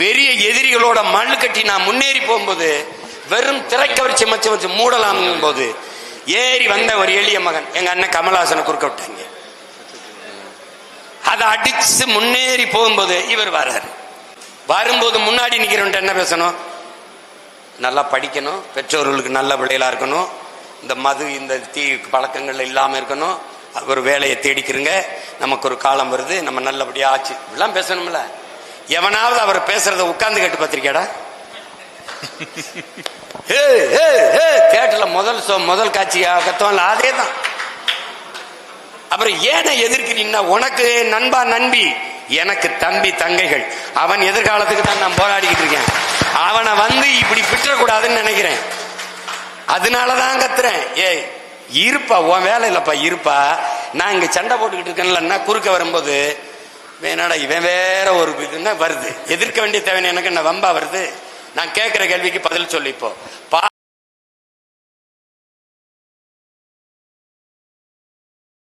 பெரிய எதிரிகளோட மண்ணு கட்டி நான் முன்னேறி போகும்போது வெறும் திரைக்கவர்ச்சி மச்சு வச்சு மூடலாம் போது ஏறி வந்த ஒரு எளிய மகன் எங்க அண்ணன் கமலஹாசனை குறுக்க விட்டாங்க. அதை அடிச்சு முன்னேறி போகும்போது இவர் வர்றாரு. வரும்போது முன்னாடி நிக்கிறவன்ட்ட என்ன பேசணும்? நல்லா படிக்கணும் பெற்றோர்களுக்கு நல்ல பிள்ளைகளா இருக்கணும் இந்த மது இந்த தீ பழக்கங்கள் இல்லாம இருக்கணும் ஒரு வேலையை தேடிக்கிறங்க நமக்கு ஒரு காலம் வருது நம்ம நல்லபடியா ஆச்சு. இப்படிலாம் பேசணும்ல. எவனாவது அவர் பேசுறத உட்கார்ந்து கேட்டு பார்த்திருக்கியாடா? தேட்டர்ல முதல் முதல் காட்சி கத்தோம்ல அதே தான் அப்புறம் ஏன எதிர்க்கிறீங்கன்னா உனக்கு நண்பா நண்பி எனக்கு தம்பி தங்கைகள். அவன் எதிர்காலத்துக்கு தான் நான் போராடிக்கிட்டு இருக்கேன். அவனை வந்து இப்படி விட்டுறக்கூடாதுன்னு நினைக்கிறேன். அதனாலதான் கத்துறேன். ஏய் இருப்பா உன் வேலை இல்லப்பா இருப்பா. நான் இங்க சண்டை போட்டுக்கிட்டு இருக்கேன்லன்னா குறுக்க வரும்போது என்னடா இவன் வேற ஒரு இதுன்னா வருது. எதிர்க்க வேண்டிய தேவை எனக்கு என்ன வம்பா வருது. நான் கேட்கிற கேள்விக்கு பதில் சொல்லி இப்போ பா